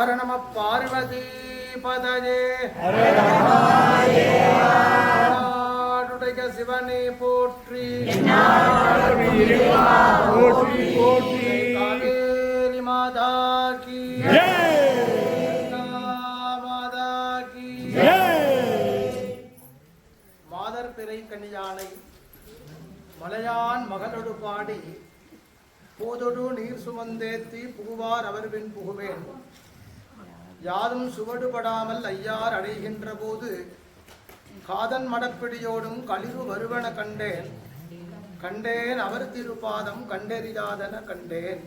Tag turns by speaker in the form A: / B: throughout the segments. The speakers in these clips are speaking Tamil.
A: ஹர நம பார்வதி பதஜே நாடுடைய சிவனை போற்றி
B: போற்றி போற்றி
A: காவேரி மாதா கி மாதா கி மாதர் பிறை கனியானை மலையான் மகளொடு பாடி போதொடு நீர் சுமந்தேத்தி புகுவார் அவர்வின் புகுவேன். யாரும் சுவடுபடாமல் ஐயார் அடைகின்ற போது காதன் மடப்பிடியோடும் கழிவு வருவன கண்டேன். கண்டேன் அவர் திருப்பாதம் கண்டெறியாதன கண்டேன்.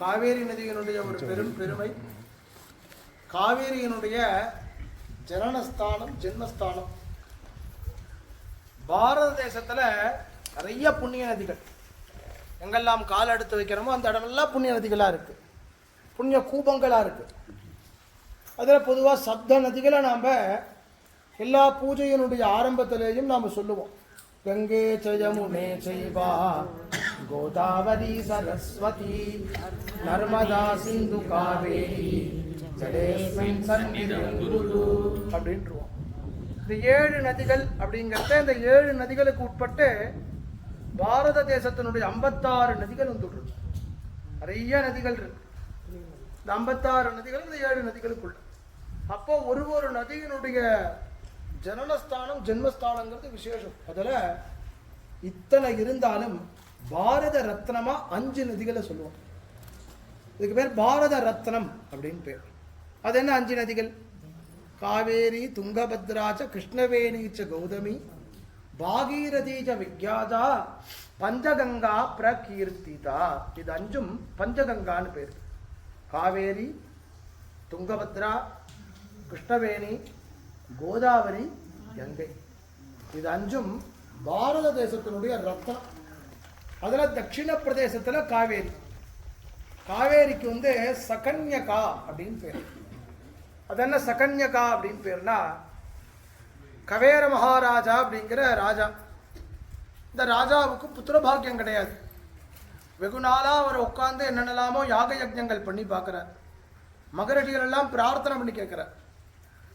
A: காவேரி நதியினுடைய ஒரு பெரும் பெருமை. காவேரியினுடைய ஜனனஸ்தானம் ஜென்மஸ்தானம். பாரத தேசத்தில் நிறைய புண்ணிய நதிகள். எங்கெல்லாம் கால் எடுத்து வைக்கிறோமோ அந்த இடமெல்லாம் புண்ணிய நதிகளாக இருக்குது புண்ணிய கூபங்களாக இருக்குது அதில் பொதுவாக சப்த நதிகளை நாம் எல்லா பூஜையினுடைய ஆரம்பத்திலேயும் நாம் சொல்லுவோம். கங்கே ஜயமுனே செய்வா கோதாவரி சரஸ்வதி நர்மதா சிந்து காவேரி அப்படின்றோம் இந்த ஏழு நதிகள் அப்படிங்கிறத இந்த ஏழு நதிகளுக்கு உட்பட்டு பாரத தேசத்தினுடைய ஐம்பத்தாறு நதிகள் வந்துட்டு நிறைய நதிகள் இருக்கு. இந்த ஐம்பத்தாறு நதிகளும் இந்த ஏழு நதிகளுக்குள்ள. அப்போ ஒரு ஒரு நதியினுடைய ஜனனஸ்தானம் ஜென்மஸ்தானங்கிறது விசேஷம். அதில் இத்தனை இருந்தாலும் பாரத ரத்னமாக அஞ்சு நதிகளை சொல்லுவோம். இதுக்கு பேர் பாரத ரத்னம் அப்படின்னு பேர். அது என்ன அஞ்சு நதிகள்? காவேரி துங்கபத்ராச்ச கிருஷ்ணவேணிச்ச கௌதமி பாகீரதீஜ விக்யாதா பஞ்சகங்கா பிரகீர்த்திதா. இது அஞ்சும் பஞ்சகங்கான்னு பேர். காவேரி துங்கபத்ரா கிருஷ்ணவேணி கோதாவரி கங்கை. இது அஞ்சும் பாரத தேசத்தினுடைய ரத்தம். அதில் தட்சிண பிரதேசத்தில் காவேரி. காவேரிக்கு வந்து சகன்யகா அப்படின்னு பேர். அது என்ன சகன்யகா அப்படின்னு பேர்னா கவேர மகாராஜா அப்படிங்கிற ராஜா. இந்த ராஜாவுக்கு புத்திர பாக்கியம் கிடையாது. வெகு நாளாக அவர் உட்காந்து என்னென்னலாமோ யாக யஜ்ஞங்கள் பண்ணி பார்க்குறார். மகரிஷிகள் எல்லாம் பிரார்த்தனை பண்ணி கேட்குறார்.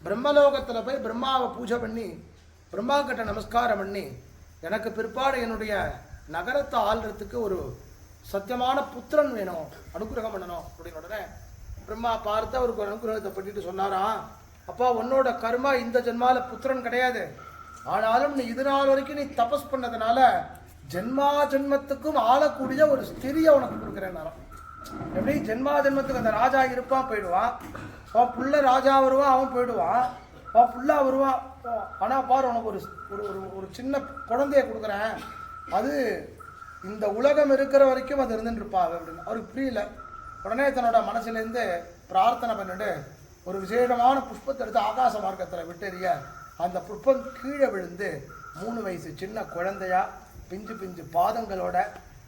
A: பிரம்மலோகத்தில் போய் பிரம்மாவை பூஜை பண்ணி பிரம்மா கிட்ட நமஸ்காரம் பண்ணி எனக்கு பிற்பாடு என்னுடைய நகரத்தை ஆள்றதுக்கு ஒரு சத்தியமான புத்திரன் வேணும் அனுகிரகம் பண்ணணும் அப்படின்னு உடனே பிரம்மா பார்த்து அவருக்கு ஒரு அனுகிரகத்தை பண்ணிட்டு சொன்னாராம் அப்பா உன்னோட கர்மா இந்த ஜென்மால புத்திரன் கிடையாது. ஆனாலும் நீ இது நாள் வரைக்கும் நீ தபஸ் பண்ணதுனால ஜென்மா ஜென்மத்துக்கும் ஆளக்கூடிய ஒரு ஸ்திரியை உனக்கு கொடுக்குறேன்னாராம் எப்படி? ஜென்மா ஜென்மத்துக்கு அந்த ராஜா இருப்பான் போயிடுவான். அவன் புள்ள ராஜா வருவான் அவன் போயிடுவான். அவன் புள்ளா வருவான். ஆனால் பாரு உனக்கு ஒரு ஒரு ஒரு ஒரு சின்ன குழந்தைய கொடுக்குறேன். அது இந்த உலகம் இருக்கிற வரைக்கும் அது இருந்துட்டு இருப்பா அப்படின்னு. அவருக்கு புரியல. உடனே தன்னோட மனசுலேருந்து பிரார்த்தனை பண்ணிட்டு ஒரு விசேஷமான புஷ்பத்தை எடுத்து ஆகாச மார்க்கத்தில் விட்டெறிய அந்த புஷ்பம் கீழே விழுந்து மூணு வயசு சின்ன குழந்தையா பிஞ்சு பிஞ்சு பாதங்களோட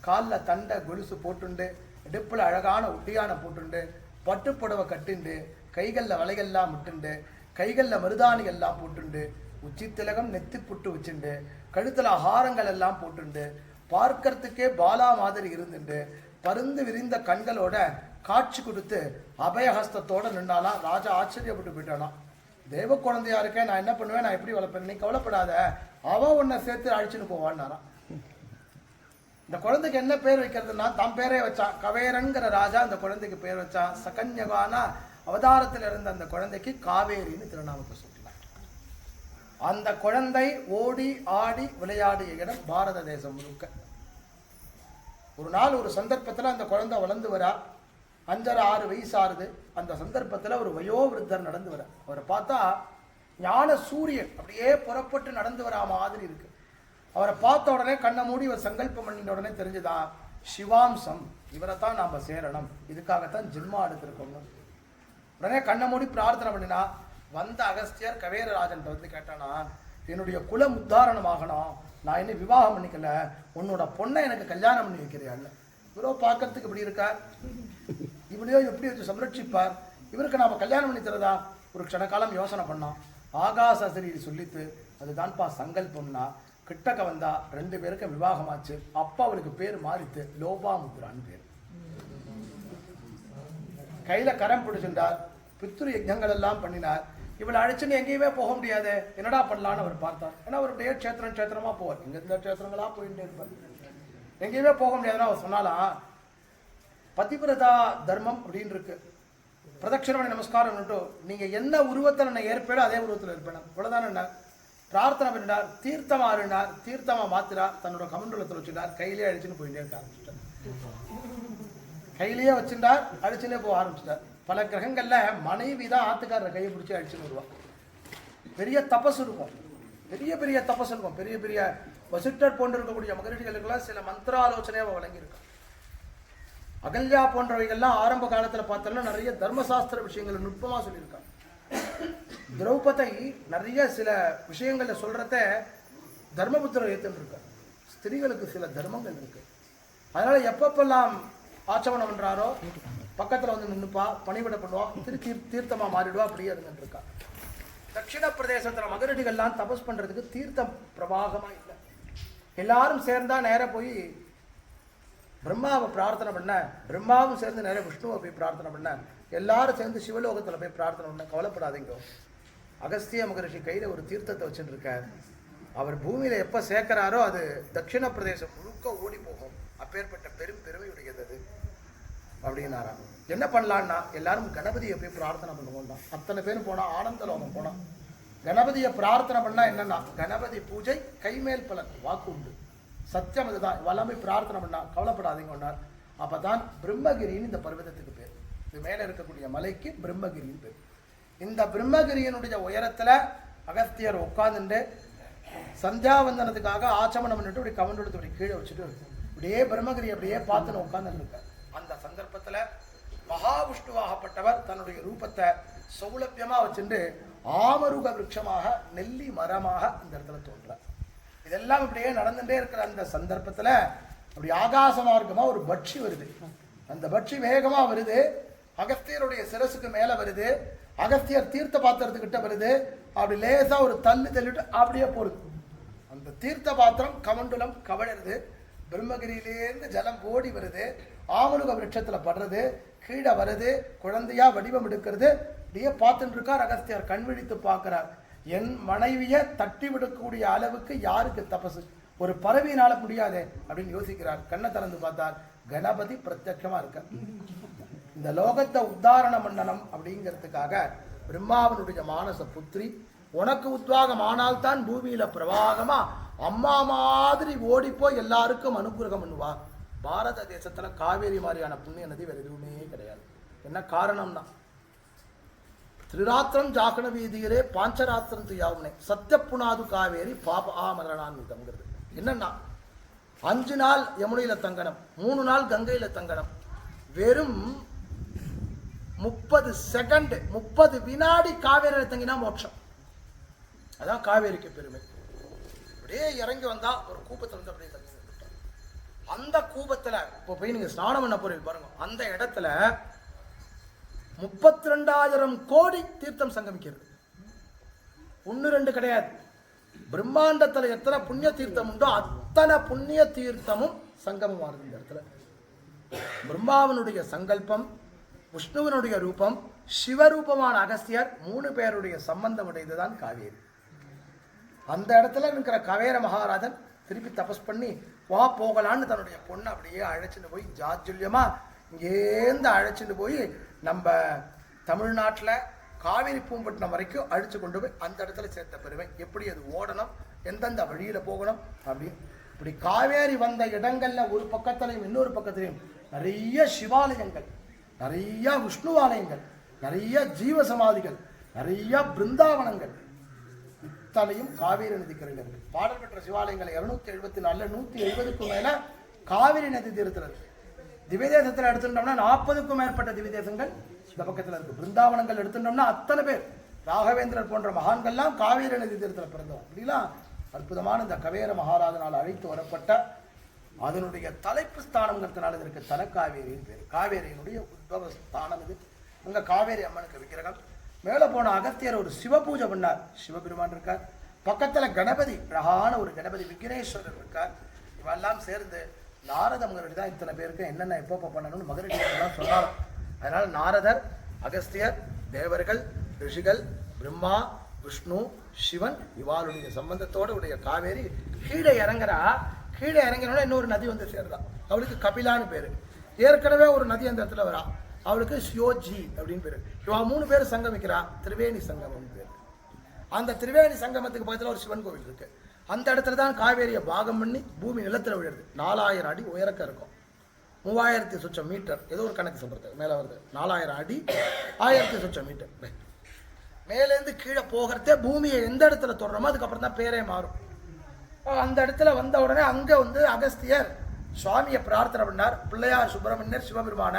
A: காலில் தண்டை கொலுசு போட்டுண்டு இடுப்பில் அழகான உட்டியான போட்டுண்டு பட்டுப்புடவை கட்டுண்டு கைகளில் வலைகள்லாம் விட்டுண்டு கைகளில் மருதாணி எல்லாம் போட்டுண்டு உச்சி திலகம் நெத்தி புட்டு வச்சுண்டு கழுத்தில் ஆகாரங்கள் எல்லாம் போட்டுண்டு பார்க்கறதுக்கே பாலா மாதிரி இருந்துண்டு பருந்து விரிந்த கண்களோட காட்சி கொடுத்து அபயஹஸ்தத்தோட நின்னாலாம். ராஜா ஆச்சரியப்பட்டு போயிட்டானா. தெய்வ குழந்தையா இருக்கேன் நான் என்ன பண்ணுவேன் நான் எப்படி வளர்ப்பேன்? நீ கவலைப்படாத அவ உன்னை சேர்த்து அழைச்சின்னு போவான்னாரான் இந்த குழந்தைக்கு என்ன பேர் வைக்கிறதுனா தம் பேரே வச்சான் கவேரங்கிற ராஜா அந்த குழந்தைக்கு பேர் வச்சான் சகன்யகானா அவதாரத்தில் இருந்த அந்த குழந்தைக்கு காவேரின்னு திருநாமத்தை சொல்லலாம் அந்த குழந்தை ஓடி ஆடி விளையாடிய இடம் பாரத தேசம் முழுக்க. ஒரு நாள் ஒரு சந்தர்ப்பத்தில் அந்த குழந்தை வளர்ந்து வரா. அஞ்சரை ஆறு வயசு ஆறுது அந்த சந்தர்ப்பத்தில் ஒரு வயோவிருத்தர் நடந்து வர அவரை பார்த்தா ஞான சூரியன் அப்படியே புறப்பட்டு நடந்து வரா மாதிரி இருக்கு. அவரை பார்த்த உடனே கண்ணை மூடி இவர் சங்கல்பம் பண்ணின உடனே தெரிஞ்சுதான் சிவாம்சம் இவரை தான் நாம் சேரணும். இதுக்காகத்தான் ஜென்மா எடுத்திருக்கோங்க உடனே கண்ணை மூடி பிரார்த்தனை பண்ணினா வந்த அகஸ்தியர் கவேரராஜன் வந்து கேட்டானா என்னுடைய குலம் உத்தாரணம் ஆகணும் நான் இன்னும் விவாகம் பண்ணிக்கல. உன்னோட பொண்ணை எனக்கு கல்யாணம் பண்ணி வைக்கிறியான்னு. இவரோ பார்க்கறதுக்கு இப்படி இருக்கார். இப்படியோ எப்படி வச்சு சம்ரட்சிப்பார்? இவருக்கு நாம் கல்யாணம் பண்ணி தரதா? ஒரு க்ஷணகாலம் யோசனை பண்ணான். ஆகாசாசிரி சொல்லித்து அதுதான்ப்பா சங்கல்பம்னா கிட்டக்க வந்தா ரெண்டு பேருக்கும் விவாகமாச்சு. அப்பா அவளுக்கு பேர் மாறித்து லோபாமுத்ரான்னு பேர். கையில கரம் பிடிச்சிருந்தார். பித்ரு யஜ்ஞங்கள் எல்லாம் பண்ணினார். இவளை அழைச்சுன்னு எங்கேயுமே போக முடியாது. என்னடா பண்ணலான்னு அவர் பார்த்தார். ஏன்னா அவருடைய கஷேத்திரம் கஷேத்திரமா போவார். இங்க இந்த கஷேத்திரங்களா போயிட்டு இருப்பார். எங்கேயுமே போக முடியாதுன்னு அவர் சொன்னாலாம் பதிவிரதா தர்மம் அப்படின்னு இருக்கு. பிரதட்சிணமணி நமஸ்காரம் நீங்க என்ன உருவத்தில் நான் ஏற்பேடோ அதே உருவத்தில் இருப்பேன். இவ்வளவுதான் என்ன? பிரார்த்தனை பண்ணினார் தீர்த்தமா ஆறினார் தீர்த்தமா மாத்திரா தன்னோட கமண்டலத்தில் வச்சுட்டார். கையிலே அடிச்சுன்னு போயிட்டே இருக்க ஆரம்பிச்சிட்டார். கையிலேயே வச்சிருந்தார் அடிச்சுனே போக ஆரம்பிச்சிட்டார். பல கிரகங்கள்ல மனைவி தான் ஆத்துக்காரர் கையை பிடிச்சி அடிச்சுன்னு வருவான் பெரிய தபஸ் இருக்கும். பெரிய பெரிய தபஸ் இருக்கும். பெரிய பெரிய வசிட்டர் போன்று இருக்கக்கூடிய மகரிஷிகளுக்கெல்லாம் சில மந்திர ஆலோசனையாக அவ அகல்யா போன்றவைகள்லாம் ஆரம்ப காலத்தில் பார்த்தோம்னா நிறைய தர்மசாஸ்திர விஷயங்கள் நுட்பமாக சொல்லியிருக்காங்க திரௌபதை நிறைய சில விஷயங்களில் சொல்கிறத தர்மபுத்திரம் ஏற்றுருக்கார் இருக்கார் ஸ்திரீகளுக்கு சில தர்மங்கள் இருக்குது அதனால் எப்பப்பெல்லாம் ஆச்சமனம் பண்ணுறாரோ பக்கத்தில் வந்து நின்றுப்பா பணிவிட பண்ணுவா திரு தீர் தீர்த்தமாக மாறிடுவா அப்படியே இருந்துட்டு தட்சிண பிரதேசத்தில் மகரடிகள்லாம் தபஸ் பண்ணுறதுக்கு தீர்த்தம் பிரவாகமாக இல்லை. எல்லாரும் சேர்ந்தால் நேராக போய் பிரம்மாவை பிரார்த்தனை பண்ண பிரம்மாவும் சேர்ந்து நிறைய விஷ்ணுவை போய் பிரார்த்தனை பண்ண எல்லாரும் சேர்ந்து சிவலோகத்தில் போய் பிரார்த்தனை பண்ண கவலைப்படாதீங்க. அகஸ்திய மகரிஷி கையில் ஒரு தீர்த்தத்தை வச்சுட்டு இருக்கார் அவர் பூமியில் எப்போ சேர்க்கிறாரோ அது தட்சிண பிரதேசம் முழுக்க ஓடி போகும். அப்பேற்பட்ட பெரும் பெருமையுடையது அது அப்படின்னாராம். என்ன பண்ணலான்னா எல்லாரும் கணபதியை போய் பிரார்த்தனை பண்ணுவோம்னா அத்தனை பேரும் போனால் ஆனந்தலோகம் போனா. கணபதியை பிரார்த்தனை பண்ணால் என்னென்னா கணபதி பூஜை கைமேல் பலன் வாக்கு உண்டு. சத்தியம் இதுதான் எல்லாமே பிரார்த்தனை பண்ணால் கவலைப்படாதீங்க ஒன்றார் அப்போ தான் பிரம்மகிரின்னு இந்த பர்வதத்துக்கு பேர். இது மேலே இருக்கக்கூடிய மலைக்கு பிரம்மகிரின்னு பேர். இந்த பிரம்மகிரியினுடைய உயரத்தில் அகஸ்தியர் உட்காந்துட்டு சந்தியாவந்தனத்துக்காக ஆச்சமனம் பண்ணிட்டு இப்படி கவர்ந்து எடுத்து இப்படி கீழே வச்சுட்டு இப்படியே பிரம்மகிரி அப்படியே பார்த்துன்னு உட்காந்துருக்கார் அந்த சந்தர்ப்பத்தில் மகாவிஷ்ணுவாகப்பட்டவர் தன்னுடைய ரூபத்தை சௌலபியமாக வச்சுட்டு ஆமருக விருட்சமாக நெல்லி மரமாக இந்த இடத்துல தோன்றார். இதெல்லாம் இப்படியே நடந்துட்டே இருக்கிற அந்த சந்தர்ப்பத்தில் அப்படி ஆகாச மார்க்கமாக ஒரு பட்சி வருது. அந்த பட்சி வேகமாக வருது. அகஸ்தியருடைய சிரசுக்கு மேலே வருது. அகஸ்தியர் தீர்த்த பாத்திரத்துக்கிட்ட வருது அப்படி லேசாக ஒரு தள்ளு தள்ளிட்டு அப்படியே போகுது அந்த தீர்த்த பாத்திரம் கமண்டுலம் கவழருது பிரம்மகிரியிலேருந்து ஜலம் ஓடி வருது ஆமலுக விருட்சத்தில் படுறது கீழே வருது குழந்தையா வடிவம் எடுக்கிறது அப்படியே பார்த்துட்டு இருக்கார் கண் விழித்து பார்க்கிறார். என் மனைவியை தட்டி விடக்கூடிய அளவுக்கு யாருக்கு தபசு? ஒரு பறவையினால முடியாதே அப்படின்னு யோசிக்கிறார். கண்ணை திறந்து பார்த்தார். கணபதி பிரத்யட்சமாக இருக்க இந்த லோகத்தை உத்தாரண மண்டலம் அப்படிங்கிறதுக்காக பிரம்மாவனுடைய மானச புத்திரி உனக்கு உத்வாகம் ஆனால்தான் பூமியில பிரவாகமா அம்மா மாதிரி ஓடிப்போய் எல்லாருக்கும் அனுகிரகம் பண்ணுவா. பாரத தேசத்துல காவேரி மாதிரியான புண்ணிய நதி வேற எதுவுமே கிடையாது. என்ன காரணம்னா திரிராத்திரம் ஜாகன வீதியிலே பாஞ்சராத்திரம் துயாவுனே சத்திய புனாது காவேரி பாப ஆமரணான்விதம்ங்கிறது என்னன்னா அஞ்சு நாள் யமுனையில தங்கணும் மூணு நாள் கங்கையில தங்கணும். வெறும் முப்பது செகண்ட் முப்பது வினாடி காவேரி தங்கினா மோட்சம். அதான் காவேரிக்கு பெருமை. அப்படியே இறங்கி வந்தா ஒரு கூப்பத்தில் வந்து அப்படியே தங்கி அந்த கூபத்துல இப்போ போய் நீங்க ஸ்நானம் பண்ண போறீங்க பாருங்க. அந்த இடத்துல முப்பத்தி ரெண்டாயிரம் கோடி தீர்த்தம் சங்கமிக்கிறது. ஒன்று ரெண்டு கிடையாது. பிரம்மாண்டத்தில் எத்தனை புண்ணிய தீர்த்தம் உண்டோ அத்தனை புண்ணிய தீர்த்தமும் சங்கமம் ஆகுது இந்த இடத்துல. பிரம்மாவனுடைய சங்கல்பம் விஷ்ணுவினுடைய ரூபம் சிவரூபமான அகஸ்தியர் மூணு பேருடைய சம்பந்தம் உடையதுதான் காவேரி. அந்த இடத்துல இருக்கிற கவேர மகாராஜன் திருப்பி தபஸ் பண்ணி வா போகலான்னு தன்னுடைய பொண்ணை அப்படியே அழைச்சிட்டு போய் ஜாஜுல்யமா இங்கேருந்து அழைச்சிட்டு போய் நம்ம தமிழ்நாட்டில் காவேரி பூம்பட்டினம் வரைக்கும் அழிச்சு கொண்டு போய் அந்த இடத்துல சேர்த்த பெறுவேன் எப்படி அது ஓடணும்? எந்தெந்த வழியில் போகணும்? அப்படின்னு இப்படி காவேரி வந்த இடங்கள்ல ஒரு பக்கத்துலையும் இன்னொரு பக்கத்துலையும் நிறைய சிவாலயங்கள். நிறைய விஷ்ணுவாலயங்கள் நிறைய ஜீவ சமாதிகள் நிறைய பிருந்தாவனங்கள். இத்தனையும் காவேரி நதிக்கரையில் இருக்கு. பாடல் பெற்ற சிவாலயங்கள் இருநூத்தி எழுபத்தி நாலுல நூத்தி எழுபதுக்கும் மேல காவிரி நதி தீரத்தில் இருக்கு திவ்யதேசத்தில் எடுத்துட்டோம்னா நாற்பதுக்கும் மேற்பட்ட திவ்யதேசங்கள். இந்த பக்கத்தில் இருக்கு. பிருந்தாவனங்கள் எடுத்துட்டோம்னா அத்தனை பேர். ராகவேந்திரர் போன்ற மகான்கள்லாம் காவேரி நதி தீர்த்தத்தில் பிறந்தோம் அப்படிலாம் அற்புதமான இந்த கவேர மகாராஜனால் அழைத்து வரப்பட்ட அதனுடைய தலைப்பு ஸ்தானங்கிறதுனால இதற்கு தலக்காவேரின்னு பேர். காவேரியினுடைய உத்பவ ஸ்தானம் இது. அங்கே காவேரி அம்மனுக்கு விக்கிரகம். மேலே போன அகத்தியர் ஒரு சிவ பூஜை பண்ணார். சிவபெருமான் இருக்கார். பக்கத்தில் கணபதி அழகான ஒரு கணபதி விக்னேஸ்வரர் இருக்கார். இவெல்லாம் சேர்ந்து நாரத மகரிடம் தான் இத்தனை பேருக்கு என்னென்ன எப்போ பண்ணணும்னு மகரிடம் சொன்னார் அதனால் நாரதர் அகஸ்தியர் தேவர்கள் ரிஷிகள் பிரம்மா விஷ்ணு சிவன் இவாளுடைய சம்பந்தத்தோடு உடைய காவேரி கீழே இறங்குறா. கீழே இறங்கினோட இன்னொரு நதி வந்து சேருதா. அவளுக்கு கபிலான்னு பேர். ஏற்கனவே ஒரு நதி அந்த இடத்துல வரா. அவளுக்கு சியோஜி அப்படின்னு பேர். இவா மூணு பேர் சங்கமிக்கிறா திரிவேணி சங்கமம் பேர். அந்த திரிவேணி சங்கமத்துக்கு பக்கத்தில் ஒரு சிவன் கோவில் இருக்கு. அந்த இடத்துல தான் காவேரியை பாகம் பண்ணி பூமி நிலத்தில் விழுது. நாலாயிரம் அடி உயரக்க இருக்கும். மூவாயிரத்தி சுச்சம் மீட்டர். ஏதோ ஒரு கணக்கு சொல்றது மேலே வருது. நாலாயிரம் அடி ஆயிரத்தி சுச்சம் மீட்டர். மேலேருந்து கீழே போகிறதே பூமியை எந்த இடத்துல தொடரமோ அதுக்கப்புறம் தான் பேரே மாறும். அந்த இடத்துல வந்த உடனே அங்கே வந்து அகஸ்தியர் சுவாமியை பிரார்த்தனை பண்ணார். பிள்ளையார் சுப்பிரமணியர் சிவபெருமான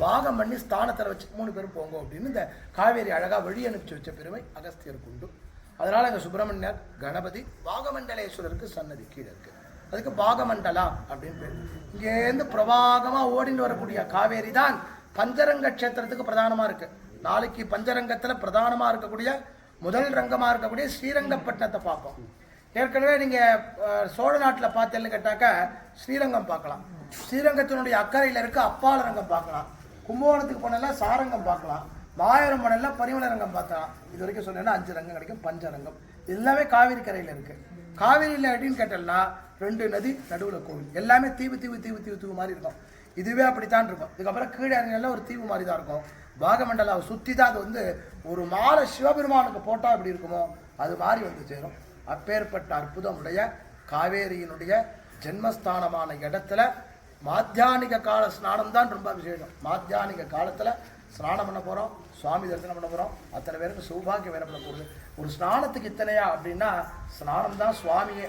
A: பாகம் பண்ணி ஸ்தானத்தில் வச்சு மூணு பேரும் போங்க அப்படின்னு இந்த காவேரி அழகாக வழி அனுப்பிச்சு வச்ச பெருமை அகஸ்தியருக்கு உண்டு. அதனால் இங்க சுப்பிரமணியர் கணபதி பாகமண்டலேஸ்வரருக்கு சன்னதி கீழே இருக்குது அதுக்கு பாகமண்டலா அப்படின்னு பேர். இங்கேருந்து பிரபாகமாக ஓடிட்டு வரக்கூடிய காவேரி தான் பஞ்சரங்க க்ஷேத்திரத்துக்கு பிரதானமாக இருக்குது நாளைக்கு பஞ்சரங்கத்தில் பிரதானமாக இருக்கக்கூடிய முதல் ரங்கமாக இருக்கக்கூடிய ஸ்ரீரங்கப்பட்டினத்தை பார்ப்போம். ஏற்கனவே நீங்கள் சோழ நாட்டில் பார்த்தேன்னு கேட்டாக்கா ஸ்ரீரங்கம் பார்க்கலாம். ஸ்ரீரங்கத்தினுடைய அக்கறையில் இருக்க அப்பால ரங்கம் பார்க்கலாம். கும்பகோணத்துக்கு போனெல்லாம் சாரங்கம் பார்க்கலாம். மாயரம் போனால் பரிமள ரங்கம் பார்க்கலாம். இது வரைக்கும் சொன்னேன்னா அஞ்சு ரங்கம் கிடைக்கும் பஞ்சரங்கம் எல்லாமே காவிரி கரையில் இருக்குது காவிரியில் அப்படின்னு கேட்டோம்னா ரெண்டு நதி நடுவில் கோவில். எல்லாமே தீவு தீவு தீவு தீவு தீவு மாதிரி இருக்கும். இதுவே அப்படித்தான் இருக்கும். இதுக்கப்புறம் கீழே இறங்கினால ஒரு தீவு மாதிரி தான் இருக்கும். பாகமண்டலாவை சுற்றி தான் அது வந்து ஒரு மாலை சிவபெருமானுக்கு போட்டால் எப்படி இருக்குமோ அது மாதிரி வந்து சேரும். அப்பேற்பட்ட அற்புதமுடைய காவேரியினுடைய ஜென்மஸ்தானமான இடத்துல மாத்தியானிக கால ஸ்நானம் தான் ரொம்ப விசேஷம். மாத்தியானிக காலத்தில் ஸ்நானம் பண்ண போகிறோம் சுவாமி தரிசனம் பண்ண போகிறோம் அத்தனை பேருக்கு சௌபாகியம் வேறப்பட போகுது ஒரு ஸ்நானத்துக்கு இத்தனையா அப்படின்னா ஸ்நானம் தான் சுவாமியே.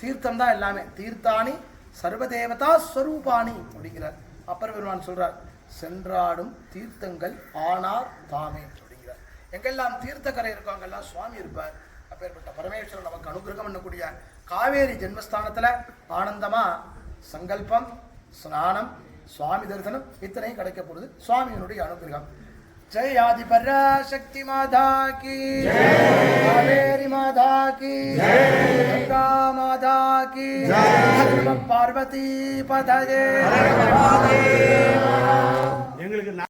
A: தீர்த்தம் தான் எல்லாமே. தீர்த்தானி சர்வதேவதா ஸ்வரூபாணி அப்படிங்கிறார். அப்பர் பெருமான் சொல்கிறார் சென்றாடும் தீர்த்தங்கள் ஆனார் தாமே அப்படிங்கிறார். எங்கெல்லாம் தீர்த்தக்கரை இருக்கோ அங்கெல்லாம் சுவாமி இருப்பார். அப்பேற்பட்ட பரமேஸ்வரன் நமக்கு அனுகிரகம் பண்ணக்கூடிய காவேரி ஜென்மஸ்தானத்தில் ஆனந்தமா சங்கல்பம் ஸ்நானம் சுவாமி தரிசனம் இத்தனையும் கிடைக்க போகுது. சுவாமியினுடைய அனுகிரகம். ஜெய் ஆதி பராசக்தி மாதா கி. காவேரி மாதா கி. கங்கா மாதா கி. பார்வதி பதயே